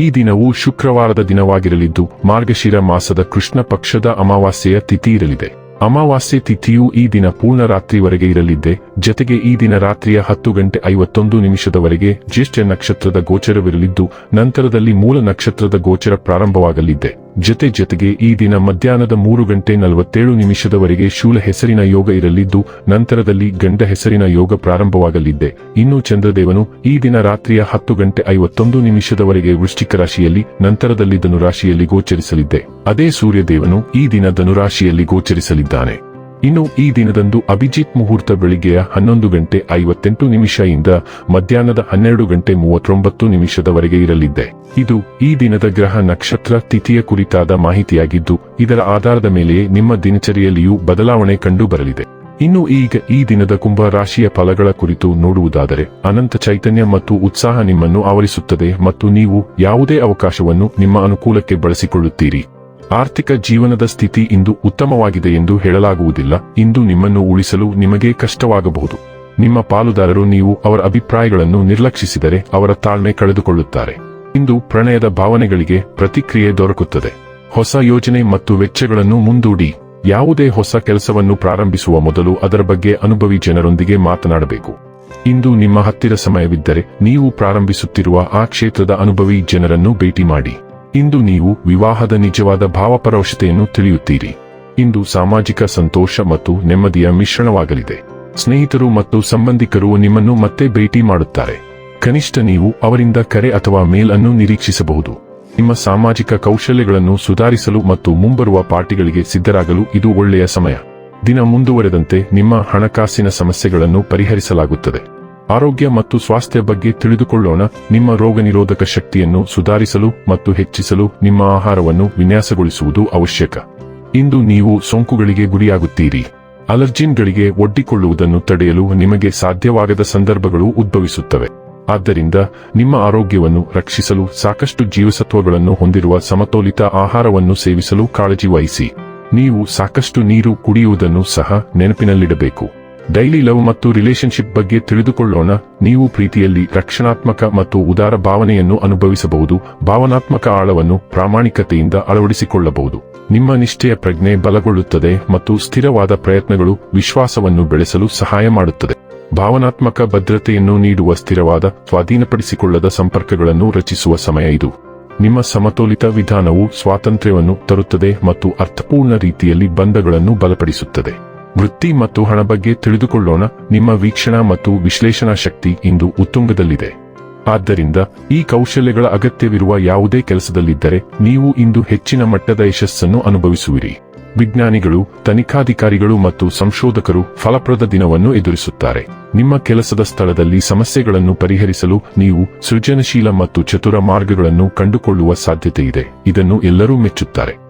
ಈ ದಿನವು ಶುಕ್ರವಾರದ ದಿನವಾಗಿರಲಿದ್ದು, ಮಾರ್ಗಶಿರ ಮಾಸದ ಕೃಷ್ಣ ಪಕ್ಷದ ಅಮಾವಾಸ್ಯೆಯ ತಿಥಿ ಇರಲಿದೆ. ಅಮಾವಾಸ್ಯೆ ತಿಥಿಯು ಈ ದಿನ ಪೂರ್ಣ ರಾತ್ರಿವರೆಗೆ ಇರಲಿದ್ದೆ, ಜತೆಗೆ ಈ ದಿನ ರಾತ್ರಿಯ ಹತ್ತು ಗಂಟೆ ಐವತ್ತೊಂದು ನಿಮಿಷದವರೆಗೆ ಜ್ಯೇಷ್ಠ ನಕ್ಷತ್ರದ ಗೋಚರವಿರಲಿದ್ದು, ನಂತರದಲ್ಲಿ ಮೂಲ ನಕ್ಷತ್ರದ ಗೋಚರ ಪ್ರಾರಂಭವಾಗಲಿದೆ ಜತೆ ಜತೆಗೆ ಈ ದಿನ ಮಧ್ಯಾಹ್ನದ ಮೂರು ಗಂಟೆ ನಲವತ್ತೇಳು ನಿಮಿಷದವರೆಗೆ ಶೂಲ ಹೆಸರಿನ ಯೋಗ ಇರಲಿದ್ದು, ನಂತರದಲ್ಲಿ ಗಂಡ ಹೆಸರಿನ ಯೋಗ ಪ್ರಾರಂಭವಾಗಲಿದೆ ಇನ್ನು ಚಂದ್ರದೇವನು ಈ ದಿನ ರಾತ್ರಿಯ ಹತ್ತು ಗಂಟೆ ಐವತ್ತೊಂದು ನಿಮಿಷದವರೆಗೆ ವೃಶ್ಚಿಕ ರಾಶಿಯಲ್ಲಿ, ನಂತರದಲ್ಲಿ ಧನುರಾಶಿಯಲ್ಲಿ ಗೋಚರಿಸಲಿದ್ದೆ. ಅದೇ ಸೂರ್ಯದೇವನು ಈ ದಿನ ಧನುರಾಶಿಯಲ್ಲಿ ಗೋಚರಿಸಲಿದ್ದಾನೆ. ಇನ್ನು ಈ ದಿನದಂದು ಅಭಿಜಿತ್ ಮುಹೂರ್ತ ಬೆಳಿಗ್ಗೆಯ ಹನ್ನೊಂದು ಗಂಟೆ ಐವತ್ತೆಂಟು ನಿಮಿಷದಿಂದ ಮಧ್ಯಾಹ್ನದ ಹನ್ನೆರಡು ಗಂಟೆ ಮೂವತ್ತೊಂಬತ್ತು ನಿಮಿಷದವರೆಗೆ ಇರಲಿದೆ. ಇದು ಈ ದಿನದ ಗ್ರಹ ನಕ್ಷತ್ರ ತಿಥಿಯ ಕುರಿತಾದ ಮಾಹಿತಿಯಾಗಿದ್ದು, ಇದರ ಆಧಾರದ ಮೇಲೆಯೇ ನಿಮ್ಮ ದಿನಚರಿಯಲ್ಲಿಯೂ ಬದಲಾವಣೆ ಕಂಡು ಬರಲಿದೆ ಇನ್ನು ಈಗ ಈ ದಿನದ ಕುಂಭ ರಾಶಿಯ ಫಲಗಳ ಕುರಿತು ನೋಡುವುದಾದರೆ, ಅನಂತ ಚೈತನ್ಯ ಮತ್ತು ಉತ್ಸಾಹ ನಿಮ್ಮನ್ನು ಆವರಿಸುತ್ತದೆ ಮತ್ತು ನೀವು ಯಾವುದೇ ಅವಕಾಶವನ್ನು ನಿಮ್ಮ ಅನುಕೂಲಕ್ಕೆ ಬಳಸಿಕೊಳ್ಳುತ್ತೀರಿ. ಆರ್ಥಿಕ ಜೀವನದ ಸ್ಥಿತಿ ಇಂದು ಉತ್ತಮವಾಗಿದೆ ಎಂದು ಹೇಳಲಾಗುವುದಿಲ್ಲ. ಇಂದು ನಿಮ್ಮನ್ನು ಉಳಿಸಲು ನಿಮಗೆ ಕಷ್ಟವಾಗಬಹುದು. ನಿಮ್ಮ ಪಾಲುದಾರರು ನೀವು ಅವರ ಅಭಿಪ್ರಾಯಗಳನ್ನು ನಿರ್ಲಕ್ಷಿಸಿದರೆ ಅವರ ತಾಳ್ಮೆ ಕಳೆದುಕೊಳ್ಳುತ್ತಾರೆ. ಇಂದು ಪ್ರಣಯದ ಭಾವನೆಗಳಿಗೆ ಪ್ರತಿಕ್ರಿಯೆ ದೊರಕುತ್ತದೆ. ಹೊಸ ಯೋಜನೆ ಮತ್ತು ವೆಚ್ಚಗಳನ್ನು ಮುಂದೂಡಿ. ಯಾವುದೇ ಹೊಸ ಕೆಲಸವನ್ನು ಪ್ರಾರಂಭಿಸುವ ಮೊದಲು ಅದರ ಬಗ್ಗೆ ಅನುಭವಿ ಜನರೊಂದಿಗೆ ಮಾತನಾಡಬೇಕು. ಇಂದು ನಿಮ್ಮ ಹತ್ತಿರ ಸಮಯವಿದ್ದರೆ ನೀವು ಪ್ರಾರಂಭಿಸುತ್ತಿರುವ ಆ ಕ್ಷೇತ್ರದ ಅನುಭವಿ ಜನರನ್ನು ಭೇಟಿ ಮಾಡಿ. ಇಂದು ನೀವು ವಿವಾಹದ ನಿಜವಾದ ಭಾವಪರವಶತೆಯನ್ನು ತಿಳಿಯುತ್ತೀರಿ. ಇಂದು ಸಾಮಾಜಿಕ ಸಂತೋಷ ಮತ್ತು ನೆಮ್ಮದಿಯ ಮಿಶ್ರಣವಾಗಲಿದೆ. ಸ್ನೇಹಿತರು ಮತ್ತು ಸಂಬಂಧಿಕರು ನಿಮ್ಮನ್ನು ಮತ್ತೆ ಭೇಟಿ ಮಾಡುತ್ತಾರೆ. ಕನಿಷ್ಠ ನೀವು ಅವರಿಂದ ಕರೆ ಅಥವಾ ಮೇಲ್ ಅನ್ನು ನಿರೀಕ್ಷಿಸಬಹುದು. ನಿಮ್ಮ ಸಾಮಾಜಿಕ ಕೌಶಲ್ಯಗಳನ್ನು ಸುಧಾರಿಸಲು ಮತ್ತು ಮುಂಬರುವ ಪಾರ್ಟಿಗಳಿಗೆ ಸಿದ್ಧರಾಗಲು ಇದು ಒಳ್ಳೆಯ ಸಮಯ. ದಿನ ಮುಂದುವರೆದಂತೆ ನಿಮ್ಮ ಹಣಕಾಸಿನ ಸಮಸ್ಯೆಗಳನ್ನು ಪರಿಹರಿಸಲಾಗುತ್ತದೆ. ಆರೋಗ್ಯ ಮತ್ತು ಸ್ವಾಸ್ಥ್ಯ ಬಗ್ಗೆ ತಿಳಿದುಕೊಳ್ಳೋಣ. ನಿಮ್ಮ ರೋಗ ನಿರೋಧಕ ಶಕ್ತಿಯನ್ನು ಸುಧಾರಿಸಲು ಮತ್ತು ಹೆಚ್ಚಿಸಲು ನಿಮ್ಮ ಆಹಾರವನ್ನು ವಿನ್ಯಾಸಗೊಳಿಸುವುದು ಅವಶ್ಯಕ. ಇಂದು ನೀವು ಸೋಂಕುಗಳಿಗೆ ಗುರಿಯಾಗುತ್ತೀರಿ. ಅಲರ್ಜಿನ್ಗಳಿಗೆ ಒಡ್ಡಿಕೊಳ್ಳುವುದನ್ನು ತಡೆಯಲು ನಿಮಗೆ ಸಾಧ್ಯವಾಗದ ಸಂದರ್ಭಗಳು ಉದ್ಭವಿಸುತ್ತವೆ. ಆದ್ದರಿಂದ ನಿಮ್ಮ ಆರೋಗ್ಯವನ್ನು ರಕ್ಷಿಸಲು ಸಾಕಷ್ಟು ಜೀವಸತ್ವಗಳನ್ನು ಹೊಂದಿರುವ ಸಮತೋಲಿತ ಆಹಾರವನ್ನು ಸೇವಿಸಲು ಕಾಳಜಿ ವಹಿಸಿ. ನೀವು ಸಾಕಷ್ಟು ನೀರು ಕುಡಿಯುವುದನ್ನು ಸಹ ನೆನಪಿನಲ್ಲಿಡಬೇಕು. ಡೈಲಿ ಲವ್ ಮತ್ತು ರಿಲೇಶನ್ಶಿಪ್ ಬಗ್ಗೆ ತಿಳಿದುಕೊಳ್ಳೋಣ. ನೀವು ಪ್ರೀತಿಯಲ್ಲಿ ರಕ್ಷಣಾತ್ಮಕ ಮತ್ತು ಉದಾರ ಭಾವನೆಯನ್ನು ಅನುಭವಿಸಬಹುದು. ಭಾವನಾತ್ಮಕ ಆಳವನ್ನು ಪ್ರಾಮಾಣಿಕತೆಯಿಂದ ಅಳವಡಿಸಿಕೊಳ್ಳಬಹುದು. ನಿಮ್ಮ ನಿಷ್ಠೆಯ ಪ್ರಜ್ಞೆ ಬಲಗೊಳ್ಳುತ್ತದೆ ಮತ್ತು ಸ್ಥಿರವಾದ ಪ್ರಯತ್ನಗಳು ವಿಶ್ವಾಸವನ್ನು ಬೆಳೆಸಲು ಸಹಾಯ ಮಾಡುತ್ತದೆ. ಭಾವನಾತ್ಮಕ ಭದ್ರತೆಯನ್ನು ನೀಡುವ ಸ್ಥಿರವಾದ, ಸ್ವಾಧೀನಪಡಿಸಿಕೊಳ್ಳದ ಸಂಪರ್ಕಗಳನ್ನು ರಚಿಸುವ ಸಮಯ ಇದು. ನಿಮ್ಮ ಸಮತೋಲಿತ ವಿಧಾನವು ಸ್ವಾತಂತ್ರ್ಯವನ್ನು ತರುತ್ತದೆ ಮತ್ತು ಅರ್ಥಪೂರ್ಣ ರೀತಿಯಲ್ಲಿ ಬಂಧಗಳನ್ನು ಬಲಪಡಿಸುತ್ತದೆ. ವೃತ್ತಿ ಮತ್ತು ಹಣ ಬಗ್ಗೆ ತಿಳಿದುಕೊಳ್ಳೋಣ. ನಿಮ್ಮ ವೀಕ್ಷಣಾ ಮತ್ತು ವಿಶ್ಲೇಷಣಾ ಶಕ್ತಿ ಇಂದು ಉತ್ತುಂಗದಲ್ಲಿದೆ. ಆದ್ದರಿಂದ ಈ ಕೌಶಲ್ಯಗಳ ಅಗತ್ಯವಿರುವ ಯಾವುದೇ ಕೆಲಸದಲ್ಲಿದ್ದರೆ ನೀವು ಇಂದು ಹೆಚ್ಚಿನ ಮಟ್ಟದ ಯಶಸ್ಸನ್ನು ಅನುಭವಿಸುವಿರಿ. ವಿಜ್ಞಾನಿಗಳು, ತನಿಖಾಧಿಕಾರಿಗಳು ಮತ್ತು ಸಂಶೋಧಕರು ಫಲಪ್ರದ ದಿನವನ್ನು ಎದುರಿಸುತ್ತಾರೆ. ನಿಮ್ಮ ಕೆಲಸದ ಸ್ಥಳದಲ್ಲಿ ಸಮಸ್ಯೆಗಳನ್ನು ಪರಿಹರಿಸಲು ನೀವು ಸೃಜನಶೀಲ ಮತ್ತು ಚತುರ ಮಾರ್ಗಗಳನ್ನು ಕಂಡುಕೊಳ್ಳುವ ಸಾಧ್ಯತೆಯಿದೆ. ಇದನ್ನು ಎಲ್ಲರೂ ಮೆಚ್ಚುತ್ತಾರೆ.